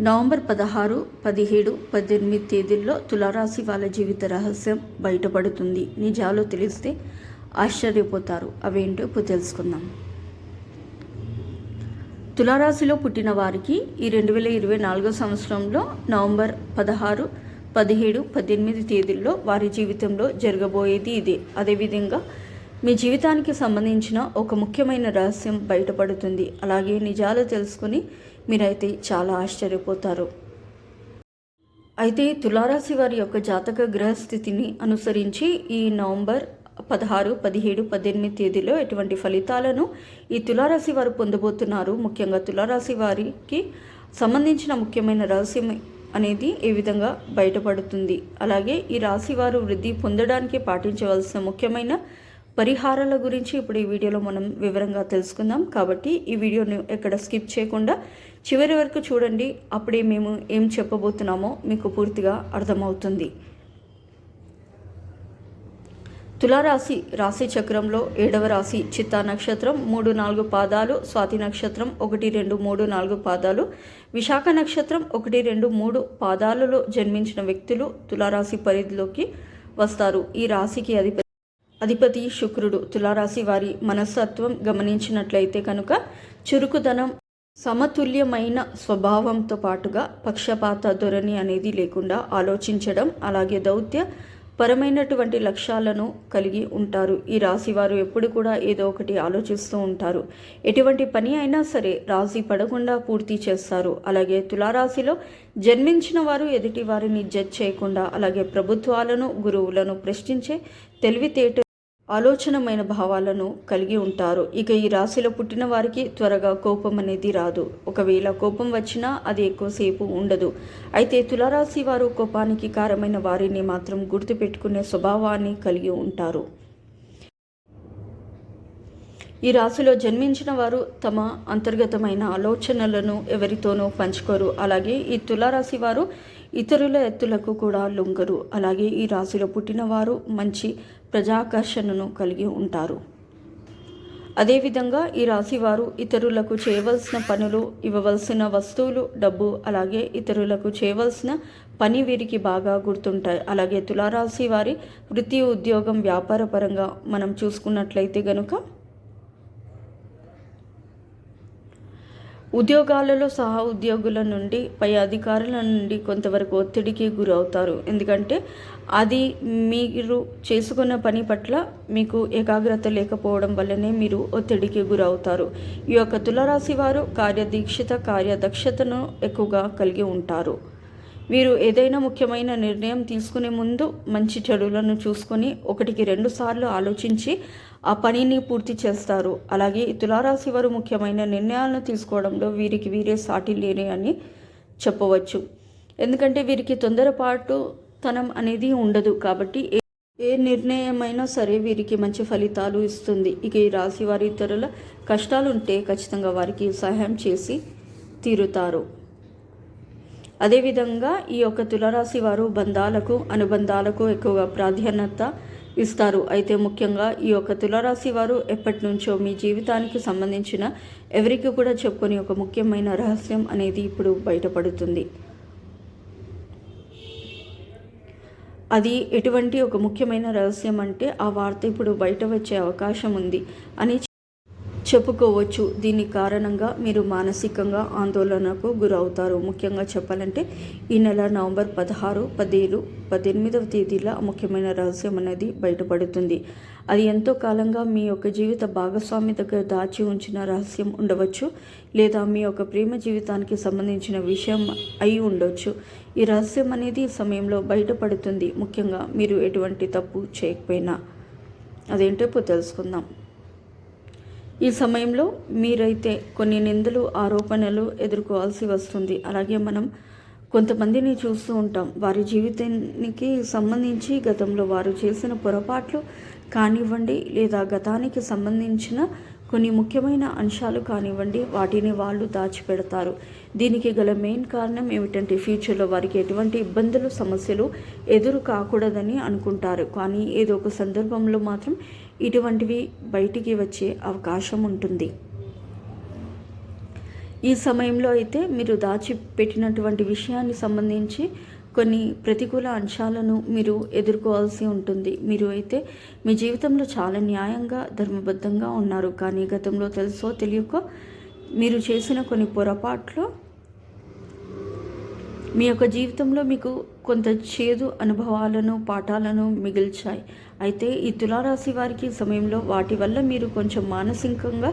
November పదహారు పదిహేడు పద్దెనిమిది తేదీల్లో తులారాశి వాళ్ళ జీవిత రహస్యం బయటపడుతుంది. నిజాలు తెలిస్తే ఆశ్చర్యపోతారు. అవేంటో ఇప్పుడు తెలుసుకుందాం. తులారాశిలో పుట్టిన వారికి ఈ రెండు వేల ఇరవై నాలుగో సంవత్సరంలో నవంబర్ పదహారు పదిహేడు పద్దెనిమిది తేదీల్లో వారి జీవితంలో జరగబోయేది ఇదే. అదేవిధంగా మీ జీవితానికి సంబంధించిన ఒక ముఖ్యమైన రహస్యం బయటపడుతుంది. అలాగే నిజాలు తెలుసుకుని మీరైతే చాలా ఆశ్చర్యపోతారు. అయితే తులారాశి వారి యొక్క జాతక గ్రహస్థితిని అనుసరించి ఈ నవంబర్ పదహారు పదిహేడు పద్దెనిమిది తేదీలో ఎటువంటి ఫలితాలను ఈ తులారాశి వారు పొందబోతున్నారు? ముఖ్యంగా తులారాశి వారికి సంబంధించిన ముఖ్యమైన రహస్యం అనేది ఏ విధంగా బయటపడుతుంది? అలాగే ఈ రాశి వారు వృద్ధి పొందడానికి పాటించవలసిన ముఖ్యమైన పరిహారాల గురించి ఇప్పుడు ఈ వీడియోలో మనం వివరంగా తెలుసుకుందాం. కాబట్టి ఈ వీడియోని ఎక్కడ స్కిప్ చేయకుండా చివరి వరకు చూడండి. అప్పుడే మేము ఏం చెప్పబోతున్నామో మీకు పూర్తిగా అర్థమవుతుంది. తులారాశి రాశి చక్రంలో ఏడవ రాశి చిత్తా నక్షత్రం మూడు నాలుగు పాదాలు స్వాతి నక్షత్రం ఒకటి రెండు మూడు నాలుగు పాదాలు విశాఖ నక్షత్రం ఒకటి రెండు మూడు పాదాలలో జన్మించిన వ్యక్తులు తులారాశి పరిధిలోకి వస్తారు. ఈ రాశికి అధిపతి అధిపతి శుక్రుడు తులారాశి వారి మనస్తత్వం గమనించినట్లయితే కనుక చురుకుదనం సమతుల్యమైన స్వభావంతో పాటుగా పక్షపాత ధోరణి అనేది లేకుండా ఆలోచించడం అలాగే దౌత్య పరమైనటువంటి లక్ష్యాలను కలిగి ఉంటారు. ఈ రాశి వారు ఎప్పుడు కూడా ఏదో ఒకటి ఆలోచిస్తూ ఉంటారు. ఎటువంటి పని అయినా సరే రాశి పడకుండా పూర్తి చేస్తారు. అలాగే తులారాశిలో జన్మించిన వారు ఎదుటి వారిని జడ్జ్ చేయకుండా అలాగే ప్రభుత్వాలను గురువులను ప్రశ్నించే తెలివితేట ఆలోచనమైన భావాలను కలిగి ఉంటారు. ఇక ఈ రాశిలో పుట్టిన వారికి త్వరగా కోపం అనేది రాదు. ఒకవేళ కోపం వచ్చినా అది ఎక్కువసేపు ఉండదు. అయితే తులారాశి వారు కోపానికి కారమైన వారిని మాత్రం గుర్తుపెట్టుకునే స్వభావాన్ని కలిగి ఉంటారు. ఈ రాశిలో జన్మించిన వారు తమ అంతర్గతమైన ఆలోచనలను ఎవరితోనూ పంచుకోరు. అలాగే ఈ తులారాశి వారు ఇతరుల ఎత్తులకు కూడా లొంగరు. అలాగే ఈ రాశిలో పుట్టిన వారు మంచి ప్రజాకర్షణను కలిగి ఉంటారు. అదేవిధంగా ఈ రాశి వారు ఇతరులకు చేయవలసిన పనులు ఇవ్వవలసిన వస్తువులు డబ్బు అలాగే ఇతరులకు చేయవలసిన పని వీరికి బాగా గుర్తుంటాయి. అలాగే తులారాశి వారి వృత్తి ఉద్యోగం వ్యాపార పరంగా మనం చూసుకున్నట్లయితే గనుక ఉద్యోగాలలో సహా ఉద్యోగుల నుండి పై అధికారుల నుండి కొంతవరకు ఒత్తిడికి గురవుతారు. ఎందుకంటే అది మీరు చేసుకున్న పని పట్ల మీకు ఏకాగ్రత లేకపోవడం వల్లనే మీరు ఒత్తిడికి గురవుతారు. ఈ యొక్క తులరాశి వారు కార్యదీక్షిత కార్యదక్షతను ఎక్కువగా కలిగి ఉంటారు. వీరు ఏదైనా ముఖ్యమైన నిర్ణయం తీసుకునే ముందు మంచి చెడులను చూసుకొని ఒకటికి రెండు సార్లు ఆలోచించి ఆ పనిని పూర్తి చేస్తారు. అలాగే తులారాశి వారు ముఖ్యమైన నిర్ణయాలను తీసుకోవడంలో వీరికి వీరే సాటి లేని అని చెప్పవచ్చు. ఎందుకంటే వీరికి తొందరపాటు తనం అనేది ఉండదు కాబట్టి ఏ నిర్ణయమైనా సరే వీరికి మంచి ఫలితాలు ఇస్తుంది. ఇక ఈ రాశి వారి ఇతరుల కష్టాలు ఉంటే ఖచ్చితంగా వారికి సహాయం చేసి తీరుతారు. అదేవిధంగా ఈ యొక్క తులరాశి వారు బంధాలకు అనుబంధాలకు ఎక్కువగా ప్రాధాన్యత ఇస్తారు. అయితే ముఖ్యంగా ఈ యొక్క తులరాశి వారు ఎప్పటి నుంచో మీ జీవితానికి సంబంధించిన ఎవరికి కూడా చెప్పుకొని ఒక ముఖ్యమైన రహస్యం అనేది ఇప్పుడు బయటపడుతుంది. అది ఎటువంటి ఒక ముఖ్యమైన రహస్యం అంటే ఆ వార్త ఇప్పుడు బయట వచ్చే అవకాశం ఉంది అని చెప్పుకోవచ్చు. దీని కారణంగా మీరు మానసికంగా ఆందోళనకు గురవుతారు. ముఖ్యంగా చెప్పాలంటే ఈ నెల నవంబర్ పదహారు పదిహేను పద్దెనిమిదవ తేదీల ముఖ్యమైన రహస్యం అనేది బయటపడుతుంది. అది ఎంతో కాలంగా మీ యొక్క జీవిత భాగస్వామి దగ్గర దాచి ఉంచిన రహస్యం ఉండవచ్చు లేదా మీ యొక్క ప్రేమ జీవితానికి సంబంధించిన విషయం అయి ఉండొచ్చు. ఈ రహస్యం అనేది ఈ సమయంలో బయటపడుతుంది. ముఖ్యంగా మీరు ఎటువంటి తప్పు చేయకపోయినా. అదేంటో తెలుసుకుందాం. ఈ సమయంలో మీరైతే కొన్ని నిందలు ఆరోపణలు ఎదుర్కోవాల్సి వస్తుంది. అలాగే మనం కొంతమందిని చూస్తూ ఉంటాం. వారి జీవితానికి సంబంధించి గతంలో వారు చేసిన పొరపాట్లు కానివ్వండి లేదా గతానికి సంబంధించిన కొన్ని ముఖ్యమైన అంశాలు కానివ్వండి వాటిని వాళ్ళు దాచిపెడతారు. దీనికి గల మెయిన్ కారణం ఏమిటంటే ఫ్యూచర్లో వారికి ఎటువంటి ఇబ్బందులు సమస్యలు ఎదురు కాకూడదని అనుకుంటారు. కానీ ఏదో ఒక సందర్భంలో మాత్రం ఇటువంటివి బయటికి వచ్చే అవకాశం ఉంటుంది. ఈ సమయంలో అయితే మీరు దాచిపెట్టినటువంటి విషయాన్ని సంబంధించి కొన్ని ప్రతికూల అంశాలను మీరు ఎదుర్కోవాల్సి ఉంటుంది. మీరు అయితే మీ జీవితంలో చాలా న్యాయంగా ధర్మబద్ధంగా ఉన్నారు. కానీ గతంలో తెలుసో తెలియకో మీరు చేసిన కొన్ని పొరపాట్లు మీ యొక్క జీవితంలో మీకు కొంత చేదు అనుభవాలను పాఠాలను మిగిల్చాయి. అయితే ఈ తులారాశి వారికి సమయంలో వాటి వల్ల మీరు కొంచెం మానసికంగా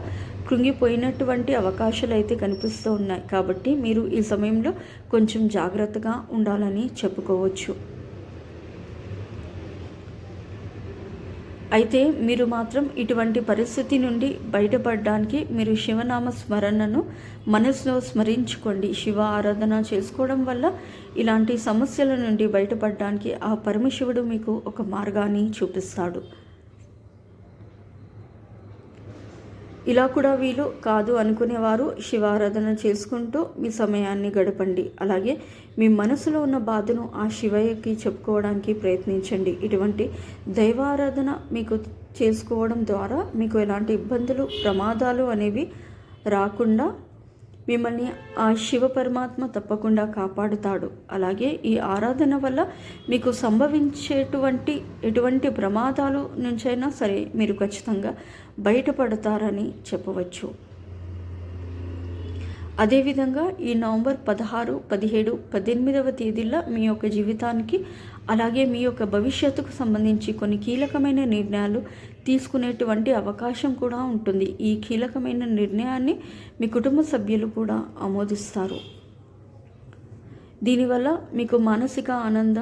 కృంగిపోయినటువంటి అవకాశాలు అయితే కనిపిస్తూ ఉన్నాయి. కాబట్టి మీరు ఈ సమయంలో కొంచెం జాగ్రత్తగా ఉండాలని చెప్పుకోవచ్చు. అయితే మీరు మాత్రం ఇటువంటి పరిస్థితి నుండి బయటపడడానికి మీరు శివనామ స్మరణను మనసులో స్మరించుకోండి. శివ ఆరాధన చేసుకోవడం వల్ల ఇలాంటి సమస్యల నుండి బయటపడడానికి ఆ పరమశివుడు మీకు ఒక మార్గాన్ని చూపిస్తాడు. ఇలా కూడా వీలు కాదు అనుకునేవారు శివారాధన చేసుకుంటూ మీ సమయాన్ని గడపండి. అలాగే మీ మనసులో ఉన్న బాధను ఆ శివయ్యకి చెప్పుకోవడానికి ప్రయత్నించండి. ఇటువంటి దైవారాధన మీకు చేసుకోవడం ద్వారా మీకు ఎలాంటి ఇబ్బందులు ప్రమాదాలు అనేవి రాకుండా మిమ్మల్ని ఆ శివ పరమాత్మ తప్పకుండా కాపాడుతాడు. అలాగే ఈ ఆరాధన వల్ల మీకు సంభవించేటువంటి ఎటువంటి ప్రమాదాలు నుంచైనా సరే మీరు ఖచ్చితంగా బయటపడతారని చెప్పవచ్చు. అదేవిధంగా ఈ నవంబర్ పదహారు పదిహేడు పద్దెనిమిదవ తేదీల మీ యొక్క జీవితానికి అలాగే మీ యొక్క భవిష్యత్తుకు సంబంధించి కొన్ని కీలకమైన నిర్ణయాలు తీసుకునేటువంటి అవకాశం కూడా ఉంటుంది. ఈ కీలకమైన నిర్ణయాన్ని మీ కుటుంబ సభ్యులు కూడా ఆమోదిస్తారు. దీనివల్ల మీకు మానసిక ఆనంద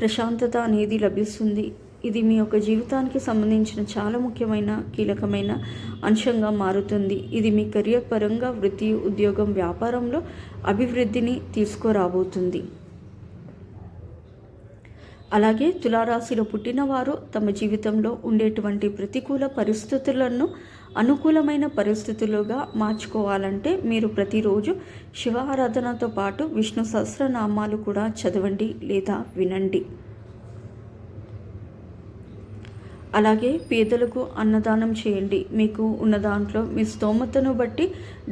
ప్రశాంతత అనేది లభిస్తుంది. ఇది మీ యొక్క జీవితానికి సంబంధించిన చాలా ముఖ్యమైన కీలకమైన అంశంగా మారుతుంది. ఇది మీ కెరియర్ పరంగా వృత్తి ఉద్యోగం వ్యాపారంలో అభివృద్ధిని తీసుకురాబోతుంది. అలాగే తులారాశిలో పుట్టినవారు తమ జీవితంలో ఉండేటువంటి ప్రతికూల పరిస్థితులను అనుకూలమైన పరిస్థితులుగా మార్చుకోవాలంటే మీరు ప్రతిరోజు శివ ఆరాధనతో పాటు విష్ణు సహస్రనామాలు కూడా చదవండి లేదా వినండి. అలాగే పేదలకు అన్నదానం చేయండి. మీకు ఉన్న దాంట్లో మీ స్తోమతను బట్టి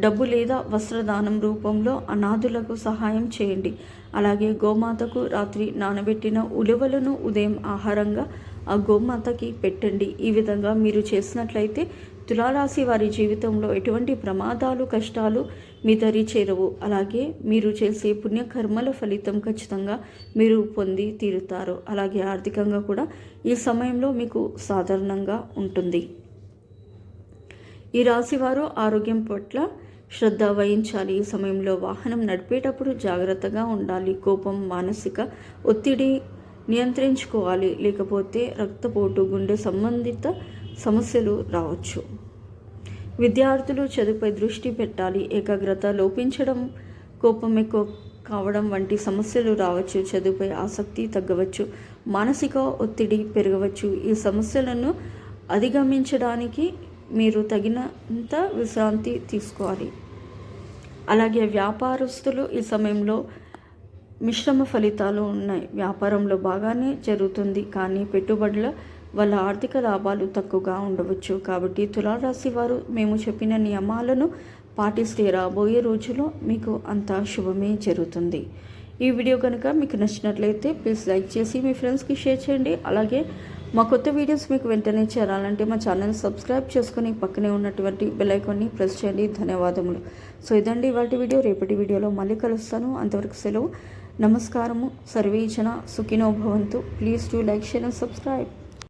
డబ్బు లేదా వస్త్రదానం రూపంలో అనాథులకు సహాయం చేయండి. అలాగే గోమాతకు రాత్రి నానబెట్టిన ఉలువలను ఉదయం ఆహారంగా ఆ గోమాతకి పెట్టండి. ఈ విధంగా మీరు చేసినట్లయితే తులారాశి వారి జీవితంలో ఎటువంటి ప్రమాదాలు కష్టాలు మీ దరి చేరవు. అలాగే మీరు చేసే పుణ్యకర్మల ఫలితం ఖచ్చితంగా మీరు పొంది తీరుతారు. అలాగే ఆర్థికంగా కూడా ఈ సమయంలో మీకు సాధారణంగా ఉంటుంది. ఈ రాశివారు ఆరోగ్యం పట్ల శ్రద్ధ వహించాలి. ఈ సమయంలో వాహనం నడిపేటప్పుడు జాగ్రత్తగా ఉండాలి. కోపం మానసిక ఒత్తిడి నియంత్రించుకోవాలి. లేకపోతే రక్తపోటు గుండె సంబంధిత సమస్యలు రావచ్చు. విద్యార్థులు చదువుపై దృష్టి పెట్టాలి ఏకాగ్రత లోపించడం కోపం ఎక్కువ కావడం వంటి సమస్యలు రావచ్చు చదువుపై ఆసక్తి తగ్గవచ్చు మానసిక ఒత్తిడి పెరగవచ్చు. ఈ సమస్యలను అధిగమించడానికి మీరు తగినంత విశ్రాంతి తీసుకోవాలి. అలాగే వ్యాపారస్తులు ఈ సమయంలో మిశ్రమ ఫలితాలు ఉన్నాయి. వ్యాపారంలో బాగానే జరుగుతుంది కానీ పెట్టుబడుల వాళ్ళ ఆర్థిక లాభాలు తక్కువగా ఉండవచ్చు. కాబట్టి తులారాశి వారు మేము చెప్పిన నియమాలను పాటిస్తే రాబోయే రోజుల్లో మీకు అంత శుభమే జరుగుతుంది. ఈ వీడియో కనుక మీకు నచ్చినట్లయితే ప్లీజ్ లైక్ చేసి మీ ఫ్రెండ్స్కి షేర్ చేయండి. అలాగే మా కొత్త వీడియోస్ మీకు వెంటనే చేరాలంటే మా ఛానల్ సబ్స్క్రైబ్ చేసుకుని పక్కనే ఉన్నటువంటి బెలైకాన్ని ప్రెస్ చేయండి. ధన్యవాదములు. సో ఇదండి వాటి వీడియో. రేపటి వీడియోలో మళ్ళీ కలుస్తాను. అంతవరకు సెలవు. నమస్కారము. సర్వేచన సుఖినో భవంతు. Please to like share and subscribe.